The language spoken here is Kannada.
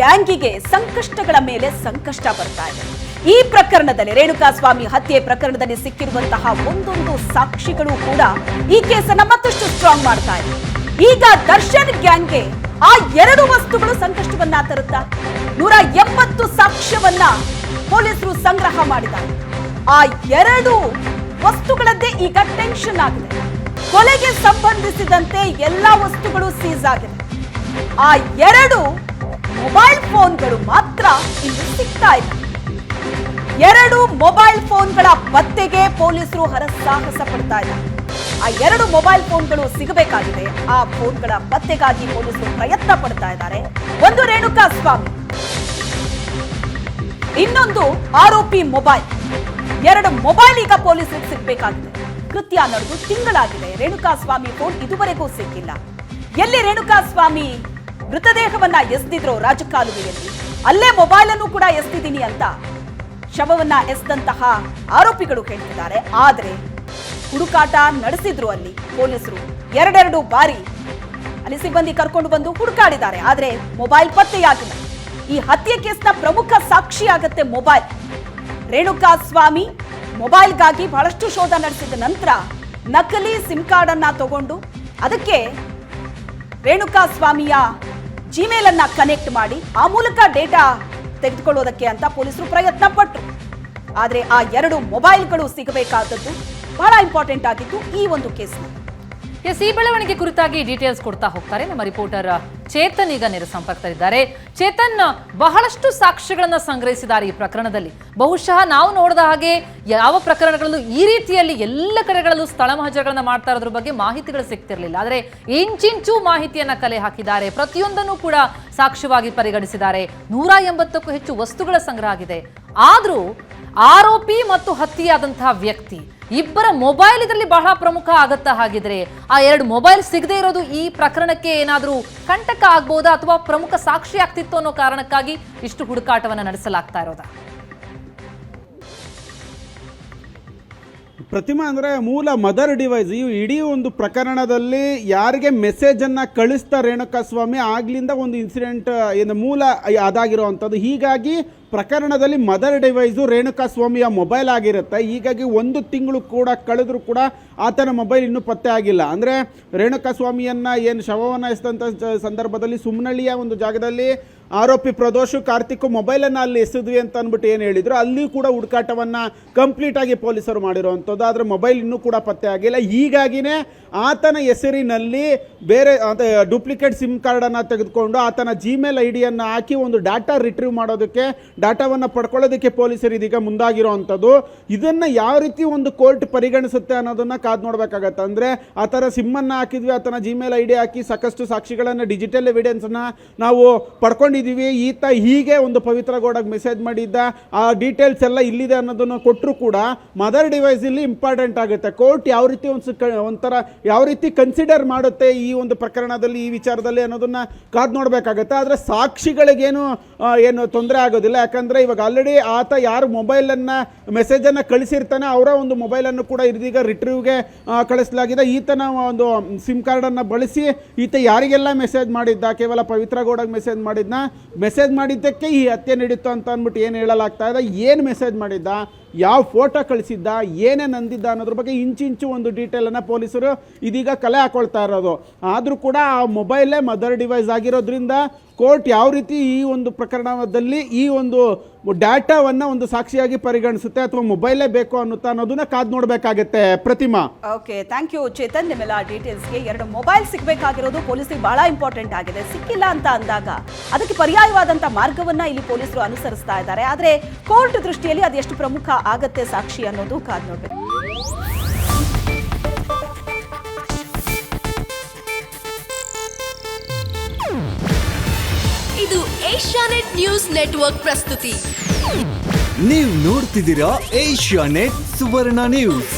ಗ್ಯಾಂಗಿಗೆ ಸಂಕಷ್ಟಗಳ ಮೇಲೆ ಸಂಕಷ್ಟ ಬರ್ತಾ ಇದೆ. ಈ ಪ್ರಕರಣದಲ್ಲಿ ರೇಣುಕಾಸ್ವಾಮಿ ಹತ್ಯೆ ಪ್ರಕರಣದಲ್ಲಿ ಸಿಕ್ಕಿರುವಂತಹ ಒಂದೊಂದು ಸಾಕ್ಷಿಗಳು ಕೂಡ ಈ ಕೇಸನ್ನ ಮತ್ತಷ್ಟು ಸ್ಟ್ರಾಂಗ್ ಮಾಡ್ತಾ ಇದೆ. ಈಗ ದರ್ಶನ್ ಗ್ಯಾಂಗ್ಗೆ ಆ ಎರಡು ವಸ್ತುಗಳು ಸಂಕಷ್ಟವನ್ನ ತರುತ್ತಾ? ನೂರ ಎಂಬತ್ತು ಸಾಕ್ಷ್ಯವನ್ನ ಪೊಲೀಸರು ಸಂಗ್ರಹ ಮಾಡಿದ್ದಾರೆ. ಆ ಎರಡು ವಸ್ತುಗಳದ್ದೇ ಈಗ ಟೆನ್ಷನ್ ಆಗಿದೆ. ಕೊಲೆಗೆ ಸಂಬಂಧಿಸಿದಂತೆ ಎಲ್ಲಾ ವಸ್ತುಗಳು ಸೀಸ್ ಆಗಿದೆ ಆ ಎರಡು ಮೊಬೈಲ್ ಫೋನ್ಗಳು ಮಾತ್ರ ಇಲ್ಲಿ ಸಿಗ್ತಾ ಇದೆ. ಎರಡು ಮೊಬೈಲ್ ಫೋನ್ಗಳ ಪತ್ತೆಗೆ ಪೊಲೀಸರು ಹರಸಾಹಸ ಪಡ್ತಾ ಇದ್ದಾರೆ. ಆ ಎರಡು ಮೊಬೈಲ್ ಫೋನ್ಗಳು ಸಿಗಬೇಕಾಗಿದೆ. ಆ ಫೋನ್ಗಳ ಪತ್ತೆಗಾಗಿ ಪೊಲೀಸರು ಪ್ರಯತ್ನ ಪಡ್ತಾ ಇದ್ದಾರೆ. ಒಂದು ರೇಣುಕಾ ಸ್ವಾಮಿ. ಇನ್ನೊಂದು ಆರೋಪಿ ಮೊಬೈಲ್ ಎರಡು ಮೊಬೈಲ್ ಈಗ ಪೊಲೀಸರಿಗೆ ಸಿಗಬೇಕಾಗಿದೆ. ಕೃತ್ಯ ನಡೆದು ತಿಂಗಳಾಗಿದೆ. ರೇಣುಕಾ ಸ್ವಾಮಿ ಫೋನ್ ಇದುವರೆಗೂ ಸಿಕ್ಕಿಲ್ಲ. ಎಲ್ಲಿ ರೇಣುಕಾ ಸ್ವಾಮಿ? ಮೃತದೇಹವನ್ನ ಎಸ್ದಿದ್ರು ರಾಜಕಾಲುವೆಯಲ್ಲಿ. ಅಲ್ಲೇ ಮೊಬೈಲ್ ಅನ್ನು ಕೂಡ ಎಸ್ತಿದ್ದೀನಿ ಅಂತ ಶವವನ್ನ ಎಸ್ದಂತಹ ಆರೋಪಿಗಳು ಹೇಳ್ತಿದ್ದಾರೆ. ಆದ್ರೆ ಹುಡುಕಾಟ ನಡೆಸಿದ್ರು ಅಲ್ಲಿ ಪೊಲೀಸರು. ಎರಡೆರಡು ಬಾರಿ ಅಲ್ಲಿ ಸಿಬ್ಬಂದಿ ಕರ್ಕೊಂಡು ಬಂದು ಹುಡುಕಾಡಿದ್ದಾರೆ. ಆದ್ರೆ ಮೊಬೈಲ್ ಪತ್ತೆಯಾಗಿಲ್ಲ. ಈ ಹತ್ಯೆ ಕೇಸ್ನ ಪ್ರಮುಖ ಸಾಕ್ಷಿ ಆಗತ್ತೆ ಮೊಬೈಲ್. ರೇಣುಕಾ ಸ್ವಾಮಿ ಮೊಬೈಲ್ಗಾಗಿ ಬಹಳಷ್ಟು ಶೋಧ ನಡೆಸಿದ ನಂತರ ನಕಲಿ ಸಿಮ್ ಕಾರ್ಡ್ ಅನ್ನ ತಗೊಂಡು ಅದಕ್ಕೆ ರೇಣುಕಾ ಸ್ವಾಮಿಯ ಜಿಮೇಲ್ ಅನ್ನ ಕನೆಕ್ಟ್ ಮಾಡಿ ಆ ಮೂಲಕ ಡೇಟಾ ತೆಗೆದುಕೊಳ್ಳೋದಕ್ಕೆ ಅಂತ ಪೊಲೀಸರು ಪ್ರಯತ್ನ ಪಟ್ಟರು ಆದ್ರೆ ಆ ಎರಡು ಮೊಬೈಲ್ಗಳು ಸಿಗಬೇಕಾದದ್ದು ಬಹಳ ಇಂಪಾರ್ಟೆಂಟ್ ಆಗಿತ್ತು ಈ ಒಂದು ಕೇಸ್ ಈ ಬೆಳವಣಿಗೆ ಕುರಿತಾಗಿ ಡೀಟೇಲ್ಸ್ ಕೊಡ್ತಾ ಹೋಗ್ತಾರೆ ನಮ್ಮ ರಿಪೋರ್ಟರ್ ಚೇತನ್ ಈಗ ನೇರ ಸಂಪರ್ಕದಲ್ಲಿದ್ದಾರೆ. ಚೇತನ್ ಬಹಳಷ್ಟು ಸಾಕ್ಷ್ಯಗಳನ್ನ ಸಂಗ್ರಹಿಸಿದ್ದಾರೆ ಈ ಪ್ರಕರಣದಲ್ಲಿ. ಬಹುಶಃ ನಾವು ನೋಡಿದ ಹಾಗೆ ಯಾವ ಪ್ರಕರಣಗಳಲ್ಲೂ ಈ ರೀತಿಯಲ್ಲಿ ಎಲ್ಲ ಕಡೆಗಳಲ್ಲೂ ಸ್ಥಳ ಮಹಜರಗಳನ್ನ ಮಾಡ್ತಾ ಇರೋದ್ರ ಬಗ್ಗೆ ಮಾಹಿತಿಗಳು ಸಿಗ್ತಿರಲಿಲ್ಲ. ಆದರೆ ಇಂಚಿಂಚು ಮಾಹಿತಿಯನ್ನ ಕಲೆ ಹಾಕಿದ್ದಾರೆ. ಪ್ರತಿಯೊಂದನ್ನು ಕೂಡ ಸಾಕ್ಷ್ಯವಾಗಿ ಪರಿಗಣಿಸಿದ್ದಾರೆ. ನೂರ ಎಂಬತ್ತಕ್ಕೂ ಹೆಚ್ಚು ವಸ್ತುಗಳ ಸಂಗ್ರಹ ಆಗಿದೆ. ಆದ್ರೂ ಆರೋಪಿ ಮತ್ತು ಹತ್ಯೆಯಾದಂತಹ ವ್ಯಕ್ತಿ. ಇಬ್ಬರ ಮೊಬೈಲ್ ಇದರಲ್ಲಿ ಬಹಳ ಪ್ರಮುಖ ಆಗತ್ತಾ ಹಾಗಿದ್ರೆ ಆ ಎರಡು ಮೊಬೈಲ್ ಸಿಗದೆ ಇರೋದು ಈ ಪ್ರಕರಣಕ್ಕೆ ಏನಾದರೂ ಕಂಟಕ ಆಗ್ಬೋದಾ ಅಥವಾ ಪ್ರಮುಖ ಸಾಕ್ಷಿ ಆಗ್ತಿತ್ತು ಅನ್ನೋ ಕಾರಣಕ್ಕಾಗಿ ಇಷ್ಟು ಹುಡುಕಾಟವನ್ನು ನಡೆಸಲಾಗ್ತಾ ಇರೋದಾ? ಪ್ರತಿಮಾ ಅಂದರೆ ಮೂಲ ಮದರ್ ಡಿವೈಸ್. ಇವು ಇಡೀ ಒಂದು ಪ್ರಕರಣದಲ್ಲಿ ಯಾರಿಗೆ ಮೆಸೇಜನ್ನು ಕಳಿಸ್ತಾ ರೇಣುಕಾ ಸ್ವಾಮಿ ಆಗ್ಲಿಂದ ಒಂದು ಇನ್ಸಿಡೆಂಟ್ ಏನು ಮೂಲ ಅದಾಗಿರೋ ಅಂಥದ್ದು ಹೀಗಾಗಿ ಪ್ರಕರಣದಲ್ಲಿ ಮದರ್ ಡಿವೈಸು ರೇಣುಕಾ ಸ್ವಾಮಿಯ ಮೊಬೈಲ್ ಆಗಿರುತ್ತೆ. ಹೀಗಾಗಿ ಒಂದು ತಿಂಗಳು ಕೂಡ ಕಳೆದರೂ ಕೂಡ ಆತನ ಮೊಬೈಲ್ ಇನ್ನೂ ಪತ್ತೆ ಆಗಿಲ್ಲ. ಅಂದರೆ ರೇಣುಕಾ ಸ್ವಾಮಿಯನ್ನು ಏನು ಶವವನ್ನು ಎಸ್ದಂಥ ಸಂದರ್ಭದಲ್ಲಿ ಸುಮ್ಮನಳ್ಳಿಯ ಒಂದು ಜಾಗದಲ್ಲಿ ಆರೋಪಿ ಪ್ರದೋಷು ಕಾರ್ತಿಕ್ ಮೊಬೈಲನ್ನು ಅಲ್ಲಿ ಎಸೆದ್ವಿ ಅಂತ ಅಂದ್ಬಿಟ್ಟು ಏನು ಹೇಳಿದ್ರು? ಅಲ್ಲಿ ಕೂಡ ಹುಡುಕಾಟವನ್ನು ಕಂಪ್ಲೀಟಾಗಿ ಪೊಲೀಸರು ಮಾಡಿರುವಂಥದ್ದು. ಆದರೆ ಮೊಬೈಲ್ ಇನ್ನೂ ಕೂಡ ಪತ್ತೆ ಆಗಿಲ್ಲ. ಹೀಗಾಗಿನೇ ಆತನ ಹೆಸರಿನಲ್ಲಿ ಬೇರೆ ಡೂಪ್ಲಿಕೇಟ್ ಸಿಮ್ ಕಾರ್ಡನ್ನು ತೆಗೆದುಕೊಂಡು ಆತನ ಜಿಮೇಲ್ ಐ ಡಿಯನ್ನು ಹಾಕಿ ಒಂದು ಡಾಟಾ ರಿಟ್ರೀವ್ ಮಾಡೋದಕ್ಕೆ, ಡಾಟಾವನ್ನು ಪಡ್ಕೊಳ್ಳೋದಕ್ಕೆ ಪೊಲೀಸರು ಇದೀಗ ಮುಂದಾಗಿರುವಂಥದ್ದು. ಇದನ್ನು ಯಾವ ರೀತಿ ಒಂದು ಕೋರ್ಟ್ ಪರಿಗಣಿಸುತ್ತೆ ಅನ್ನೋದನ್ನು ಕಾದು ನೋಡಬೇಕಾಗತ್ತೆ. ಅಂದರೆ ಆ ಥರ ಸಿಮ್ಮನ್ನು ಹಾಕಿದ್ವಿ, ಆತನ ಜಿಮೇಲ್ ಐ ಡಿ ಹಾಕಿ ಸಾಕಷ್ಟು ಸಾಕ್ಷಿಗಳನ್ನು ಡಿಜಿಟಲ್ ಎವಿಡೆನ್ಸನ್ನು ನಾವು ಪಡ್ಕೊಂಡಿದ್ದೀವಿ ಈತ ಹೀಗೆ ಒಂದು ಪವಿತ್ರ ಗೌಡಗೆ ಮೆಸೇಜ್ ಮಾಡಿದ್ದ. ಆ ಡೀಟೇಲ್ಸ್ ಎಲ್ಲ ಇಲ್ಲಿದೆ ಅನ್ನೋದನ್ನು ಕೊಟ್ಟರು ಕೂಡ ಮದರ್ ಡಿವೈಸ್ ಇಲ್ಲಿ ಇಂಪಾರ್ಟೆಂಟ್ ಆಗುತ್ತೆ. ಕೋರ್ಟ್ ಯಾವ ರೀತಿ ಒಂದು ಒಂಥರ ಯಾವ ರೀತಿ ಕನ್ಸಿಡರ್ ಮಾಡುತ್ತೆ ಈ ಒಂದು ಪ್ರಕರಣದಲ್ಲಿ, ಈ ವಿಚಾರದಲ್ಲಿ ಅನ್ನೋದನ್ನ ಕಾದು ನೋಡಬೇಕಾಗತ್ತೆ. ಆದರೆ ಸಾಕ್ಷಿಗಳಿಗೇನು ಏನು ತೊಂದರೆ ಆಗೋದಿಲ್ಲ. ಯಾಕಂದರೆ ಇವಾಗ ಆಲ್ರೆಡಿ ಆತ ಯಾರು ಮೊಬೈಲನ್ನು ಮೆಸೇಜನ್ನು ಕಳಿಸಿರ್ತಾನೆ, ಅವರ ಒಂದು ಮೊಬೈಲನ್ನು ಕೂಡ ಇದೀಗ ರಿಟ್ರೀವ್ಗೆ ಕಳಿಸಲಾಗಿದೆ. ಈತನ ಒಂದು ಸಿಮ್ ಕಾರ್ಡನ್ನು ಬಳಸಿ ಈತ ಯಾರಿಗೆಲ್ಲ ಮೆಸೇಜ್ ಮಾಡಿದ್ದ, ಕೇವಲ ಪವಿತ್ರ ಗೌಡಗೆ ಮೆಸೇಜ್ ಮಾಡಿದ್ನ ಮೆಸೇಜ್ ಮಾಡಿದ್ದಕ್ಕೆ ಈ ಹತ್ಯೆ ನಡೀತು ಅಂತ ಅಂದ್ಬಿಟ್ಟು ಏನು ಹೇಳಲಾಗ್ತಾ ಇದೆ? ಏನು ಮೆಸೇಜ್ ಮಾಡಿದ್ದ? ಯಾವ ಫೋಟೋ ಕಳಿಸಿದ್ದ, ಏನೇನು ಅಂದಿದ್ದ ಅನ್ನೋದ್ರ ಬಗ್ಗೆ ಇಂಚಿಂಚು ಒಂದು ಡೀಟೇಲನ್ನು ಪೊಲೀಸರು ಇದೀಗ ಕಲೆ ಹಾಕೊಳ್ತಾ ಇರೋದು. ಆದರೂ ಕೂಡ ಆ ಮೊಬೈಲೇ ಮದರ್ ಡಿವೈಸ್ ಆಗಿರೋದ್ರಿಂದ ಕೋರ್ಟ್ ಯಾವ ರೀತಿ ಈ ಒಂದು ಪ್ರಕರಣದಲ್ಲಿ ಈ ಒಂದು ಡಾಟಾವನ್ನು ಒಂದು ಸಾಕ್ಷಿಯಾಗಿ ಪರಿಗಣಿಸುತ್ತೆ ಅಥವಾ ಮೊಬೈಲೇ ಬೇಕು ಅನ್ನುತ್ತ ಅನ್ನೋದನ್ನ ಕಾದು ನೋಡಬೇಕಾಗತ್ತೆ. Prathima. Okay thank you Chetan. ನಿಮ್ಮೆಲ್ಲ ಡೀಟೇಲ್ಸ್ಗೆ ಎರಡು ಮೊಬೈಲ್ ಸಿಗಬೇಕಾಗಿರೋದು ಪೊಲೀಸಿಗೆ ಬಹಳ ಇಂಪಾರ್ಟೆಂಟ್ ಆಗಿದೆ. ಸಿಕ್ಕಿಲ್ಲ ಅಂತ ಅಂದಾಗ ಅದಕ್ಕೆ ಪರ್ಯಾಯವಾದಂಥ ಮಾರ್ಗವನ್ನ ಇಲ್ಲಿ ಪೊಲೀಸರು ಅನುಸರಿಸ್ತಾ ಇದ್ದಾರೆ. ಆದರೆ ಕೋರ್ಟ್ ದೃಷ್ಟಿಯಲ್ಲಿ ಅದು ಎಷ್ಟು ಪ್ರಮುಖ ಆಗತ್ತೆ ಸಾಕ್ಷಿ ಅನ್ನೋದು ಕಾದ್ ನೋಡ್ಬೇಕು. ಇದು ಏಷ್ಯಾನೆಟ್ ನ್ಯೂಸ್ ನೆಟ್ವರ್ಕ್ ಪ್ರಸ್ತುತಿ. ನೀವು ನೋಡ್ತಿದ್ದೀರಾ ಏಷ್ಯಾನೆಟ್ ಸುವರ್ಣ ನ್ಯೂಸ್.